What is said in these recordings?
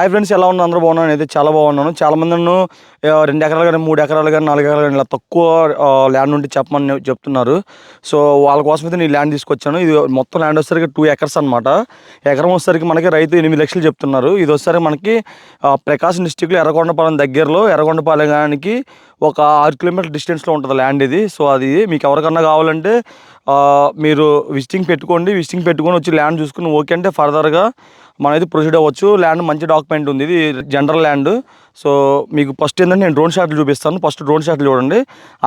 Hi friends ఎలా ఉన్నాను అందరూ బాగున్నాను అయితే చాలా బాగున్నాను. చాలా మంది నన్ను రెండు ఎకరాలు కానీ మూడు ఎకరాలు కానీ నాలుగు ఎకరాలు కానీ ఇలా తక్కువ ల్యాండ్ ఉంటే చెప్పమని చెప్తున్నారు. సో వాళ్ళ కోసం అయితే నేను ల్యాండ్ తీసుకొచ్చాను. ఇది మొత్తం ల్యాండ్ వచ్చేసరికి టూ ఎకర్స్ అనమాట ఎకరం వచ్చేసరికి మనకి రైతు ఎనిమిది లక్షలు చెప్తున్నారు. ఇది వచ్చేసరికి మనకి ప్రకాశం డిస్టిక్లో ఎర్రగొండపాలెం దగ్గరలో ఎర్రగొండపాలెంకి ఒక ఆరు కిలోమీటర్ డిస్టెన్స్లో ఉంటుంది ల్యాండ్ ఇది. సో అది మీకు ఎవరికన్నా కావాలంటే మీరు విజిటింగ్ పెట్టుకోండి విజిటింగ్ పెట్టుకొని వచ్చి ల్యాండ్ చూసుకుని ఓకే అంటే ఫర్దర్గా మనం అయితే ప్రొసీడ్ అవ్వచ్చు. ల్యాండ్ మంచి డాక్యుమెంట్ ఉంది ఇది జనరల్ ల్యాండ్ సో మీకు ఫస్ట్ ఏంటంటే నేను డ్రోన్ షాట్లు చూపిస్తాను. ఫస్ట్ డ్రోన్ షాట్లు చూడండి.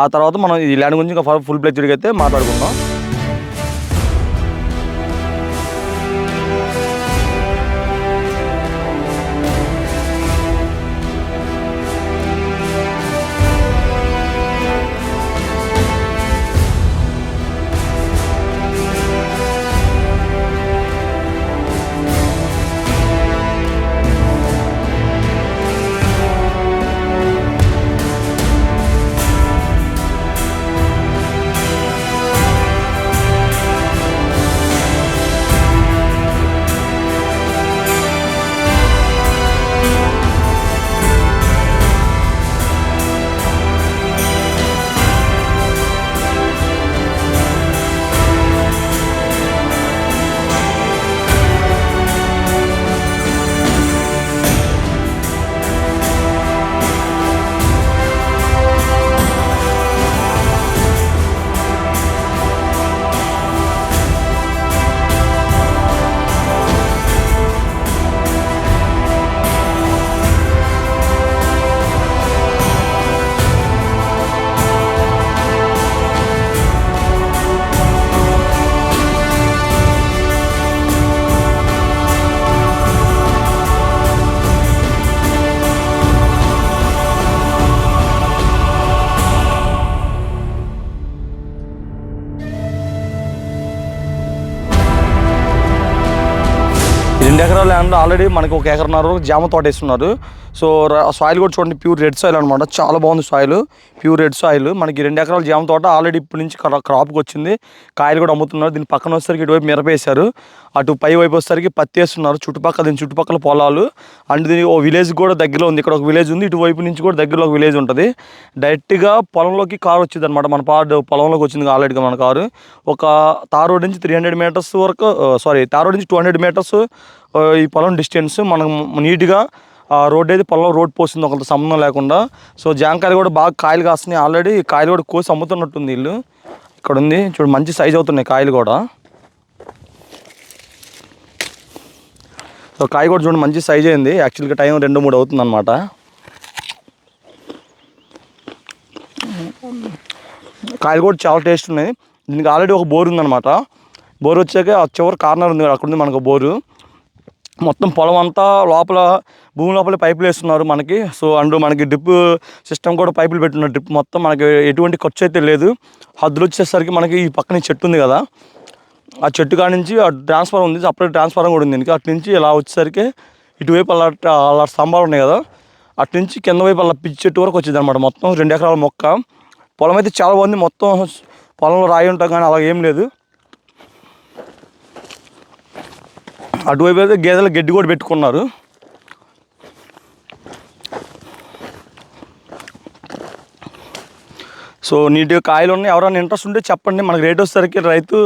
ఆ తర్వాత మనం ఈ ల్యాండ్ గురించి ఇంకా ఫుల్ ప్లేజ్డ్గా అయితే మాట్లాడుకుందాం. ఎకరాల ల్యాండ్లో ఆల్రెడీ మనకు ఒక ఎకరన్నర జామ తోట వేస్తున్నారు. సో సాయిల్ కూడా చూడండి ప్యూర్ రెడ్ సాయిల్ అనమాట చాలా బాగుంది సాయిల్ ప్యూర్ రెడ్ సాయిల్ మనకి రెండు ఎకరాల జామ తోట ఆల్రెడీ ఇప్పటి నుంచి క్రాప్కి వచ్చింది. కాయలు కూడా అమ్ముతున్నారు. దీని పక్కన వచ్చేసరికి ఇటువైపు మిరప వేశారు. అటు పై వైపు వచ్చేసరికి పత్తి వేస్తున్నారు. చుట్టుపక్కల దీని చుట్టుపక్కల పొలాలు. అండ్ దీని ఓ విలేజ్ కూడా దగ్గరలో ఉంది. ఇక్కడ ఒక విలేజ్ ఉంది. ఇటువైపు నుంచి కూడా దగ్గరలో ఒక విలేజ్ ఉంటుంది. డైరెక్ట్గా పొలంలోకి కారు వచ్చింది అనమాట మన పాడు పొలంలోకి వచ్చింది ఆల్రెడీగా మన కారు. ఒక తార్ రోడ్ నుంచి త్రీ హండ్రెడ్ మీటర్స్ వరకు సారీ తార్ రోడ్ నుంచి టూ హండ్రెడ్ మీటర్స్ ఈ పొలం డిస్టెన్స్ మనం నీట్గా రోడ్ అయితే పొలం రోడ్ పోసింది ఒకరితో సంబంధం లేకుండా. సో జాంకాయలు కూడా బాగా కాయలు కాస్తున్నాయి ఆల్రెడీ కాయలు కూడా కోసి అమ్ముతున్నట్టుంది వీళ్ళు. ఇక్కడ ఉంది. చూడు మంచి సైజ్ అవుతున్నాయి కాయలు కూడా. సో కాయ కూడా చూడండి మంచి సైజ్ అయింది యాక్చువల్గా టైం రెండు మూడు అవుతుంది అనమాట కాయలు కూడా చాలా టేస్ట్ ఉన్నాయి. దీనికి ఆల్రెడీ ఒక బోర్ ఉందనమాట బోర్ వచ్చాక ఆ చివరి కార్నర్ ఉంది. అక్కడ ఉంది మనకు బోరు. మొత్తం పొలం అంతా లోపల భూమి లోపల పైపులు వేస్తున్నారు మనకి. సో అండ్ మనకి డ్రిప్ సిస్టమ్ కూడా పైపులు పెట్టున్నారు. డ్రిప్ మొత్తం మనకి ఎటువంటి ఖర్చు అయితే లేదు. హద్దులు వచ్చేసరికి మనకి ఈ పక్కన చెట్టు ఉంది కదా. ఆ చెట్టు కాడ నుంచి ఆ ట్రాన్స్ఫార్మర్ ఉంది. అప్పుడే ట్రాన్స్ఫార్మర్ కూడా ఉంది. దీనికి అటు నుంచి ఇలా వచ్చేసరికి ఇటువైపు అలా అలా స్తంభాలు ఉన్నాయి కదా. అటు నుంచి కింద వైపు అలా పిచ్చి చెట్టు వరకు వచ్చింది అనమాట మొత్తం. రెండు ఎకరాల మొక్క. పొలం అయితే చాలా బాగుంది. మొత్తం పొలంలో రాయి ఉంటాం కానీ అలా ఏం లేదు. అటువైపు అయితే గేదెలు గడ్డి కూడా పెట్టుకున్నారు. సో నీట్గా కాయలు ఉన్నాయి. ఎవరైనా ఇంట్రెస్ట్ ఉంటే చెప్పండి. మనకి రేట్ వచ్చేసరికి రైతు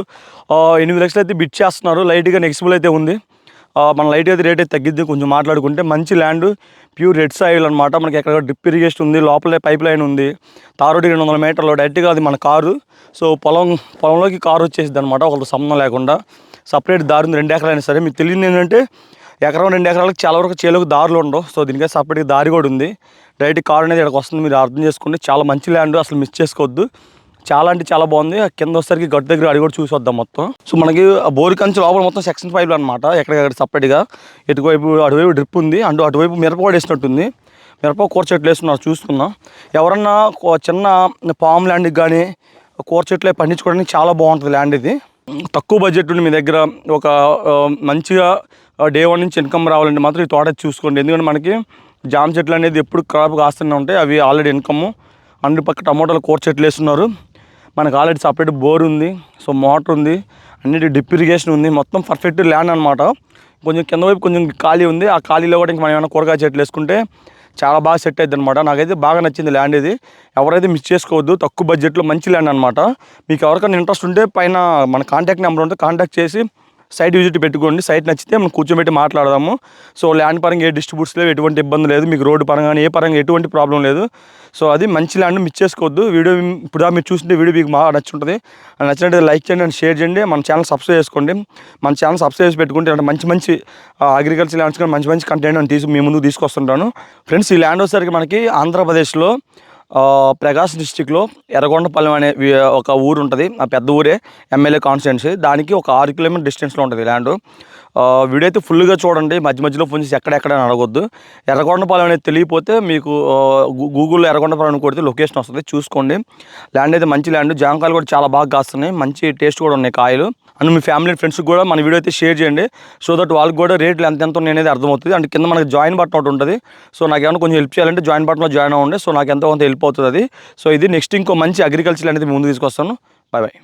ఎనిమిది లక్షలు అయితే బిట్ చేస్తున్నారు. లైట్గా నెక్సిబుల్ అయితే ఉంది. మన లైట్ అయితే రేట్ అయితే తగ్గిద్ది. కొంచెం మాట్లాడుకుంటే మంచి ల్యాండ్ ప్యూర్ రెడ్ సాయిల్ అనమాట మనకి ఎక్కడ డ్రిప్ ఇరిగేషన్ ఉంది లోపలే పైప్ లైన్ ఉంది. తారోటి రెండు వందల మీటర్లు డైరెక్ట్గా అది మన కారు. సో పొలం పొలంలోకి కారు వచ్చేసింది అనమాట ఒకరికి సంబంధం లేకుండా. సపరేట్ దారి ఉంది రెండు ఎకరాలైనా సరే. మీకు తెలియదు ఏంటంటే ఎకరం రెండు ఎకరాలకు చాలా వరకు చేలోకి దారులు ఉండవు. సో దీనికి సపరేట్గా దారి కూడా ఉంది. డైరెక్ట్ కార్ అనేది ఇక్కడికి వస్తుంది. మీరు అర్థం చేసుకోండి చాలా మంచి ల్యాండ్ అసలు మిస్ చేసుకోవద్దు. చాలా అంటే చాలా బాగుంది. కింద వచ్చేసరికి గట్టు దగ్గర అడిగి కూడా చూసి వద్దాం మొత్తం. సో మనకి ఆ బోర్ కంచి లోపల మొత్తం సెక్షన్ పైపులు అనమాట ఎక్కడికక్కడ సపరేట్గా. ఎటువైపు అటువైపు డ్రిప్ ఉంది. అండ్ అటువైపు మిరప కూడా వేసినట్టుంది. మిరప కూర చెట్లు వేస్తున్నారు. చూస్తున్నాం ఎవరన్నా కో- చిన్న పామ్ ల్యాండ్కి కానీ కూర చెట్లు పండించుకోవడానికి చాలా బాగుంటుంది ల్యాండ్ ఇది. తక్కువ బడ్జెట్ ఉండి మీ దగ్గర ఒక మంచిగా డే వన్ నుంచి ఇన్కమ్ రావాలంటే మాత్రం ఈ తోట చూసుకోండి. ఎందుకంటే మనకి జామ చెట్లు అనేది ఎప్పుడు క్రాప్ కాస్తూనే ఉంటాయి. అవి ఆల్రెడీ ఇన్కమ్ అన్ని పక్క టమోటాలు కూర చెట్లు వేస్తున్నారు. మనకు ఆల్రెడీ సపరేట్ బోర్ ఉంది. సో మోటార్ ఉంది. అన్నిటి డిప్ ఇరిగేషన్ ఉంది. మొత్తం పర్ఫెక్ట్ ల్యాండ్ అనమాట కొంచెం కింద వైపు కొంచెం ఖాళీ ఉంది. ఆ ఖాళీలో కూడా ఇంకా మనం ఏమైనా కూరగాయ చెట్లు వేసుకుంటే చాలా బాగా సెట్ అయింది అనమాట నాకైతే బాగా నచ్చింది ల్యాండ్ ఇది. ఎవరైతే మిస్ చేసుకోవద్దు తక్కువ బడ్జెట్లో మంచి ల్యాండ్ అనమాట మీకు ఎవరికైనా ఇంట్రెస్ట్ ఉంటే పైన మన కాంటాక్ట్ నెంబర్ ఉంటే కాంటాక్ట్ చేసి సైట్ విజిట్ పెట్టుకోండి. సైట్ నచ్చితే మనం కూర్చోబెట్టి మాట్లాడదాము. సో ల్యాండ్ పరంగా ఏ డిస్ట్రిబ్యూట్స్ లేవు ఎటువంటి ఇబ్బంది లేదు. మీకు రోడ్డు పరంగా ఏ పరంగా ఎటువంటి ప్రాబ్లం లేదు. సో అది మంచి ల్యాండ్ మిస్ చేసుకోవద్దు. వీడియో ఇప్పుడు మీరు చూస్తుంటే వీడియో మీకు బాగా నచ్చుంటుంది. నచ్చినట్టు లైక్ చేయండి అండ్ షేర్ చేయండి. మన ఛానల్ సబ్స్క్రైబ్ చేసుకోండి. మన ఛానల్ సబ్స్క్రైబ్ చేసి పెట్టుకుంటే అంటే మంచి మంచి అగ్రికల్చర్ ల్యాండ్స్ కానీ మంచి మంచి కంటెంట్ నేను తీసి మీ ముందు తీసుకొస్తుంటాను. ఫ్రెండ్స్ ఈ ల్యాండ్ వచ్చేసరికి మనకి ఆంధ్రప్రదేశ్లో ప్రకాశ్ డిస్టిక్లో ఎర్రగొండపాలెం అనే ఒక ఊరు ఉంటుంది ఆ పెద్ద ఊరే ఎమ్మెల్యే కాన్స్టిట్యున్సీ. దానికి ఒక ఆరు కిలోమీటర్ డిస్టెన్స్లో ఉంటుంది ల్యాండ్. వీడైతే వీడియో అయితే ఫుల్గా చూడండి మధ్య మధ్యలో ఫోన్ చేసి ఎక్కడెక్కడ అడగొద్దు. ఎర్రగొండపాలెం అనేది తెలియపోతే మీకు గూ- గూగుల్లో ఎర్రగొండపాలెం అని కొడితే లొకేషన్ వస్తుంది. చూసుకోండి. ల్యాండ్ అయితే మంచి ల్యాండ్. జామకాయలు కూడా చాలా బాగా కాస్తున్నాయి. మంచి టేస్ట్ కూడా ఉన్నాయి కాయలు. అండ్ మీ ఫ్యామిలీ ఫ్రెండ్స్కి కూడా మన వీడియో అయితే షేర్ చేయండి. సో దట్ వాళ్ళకి కూడా రేట్లు ఎంత ఎంత ఉన్నాయి అనేది అర్థమవుతుంది. అండ్ కింద మనకి జాయిన్ బటన్ ఒకటి ఉంటుంది. సో నాకు ఏమైనా కొంచెం హెల్ప్ చేయాలంటే జాయిన్ బటన్లో జాయిన్ అవ్వండి. సో నాకు ఎంతో కొంత హెల్ప్ అవుతుంది అది. సో ఇది నెక్స్ట్ ఇంకో మంచి అగ్రికల్చర్ అనేది ముందు తీసుకొస్తాను. Bye bye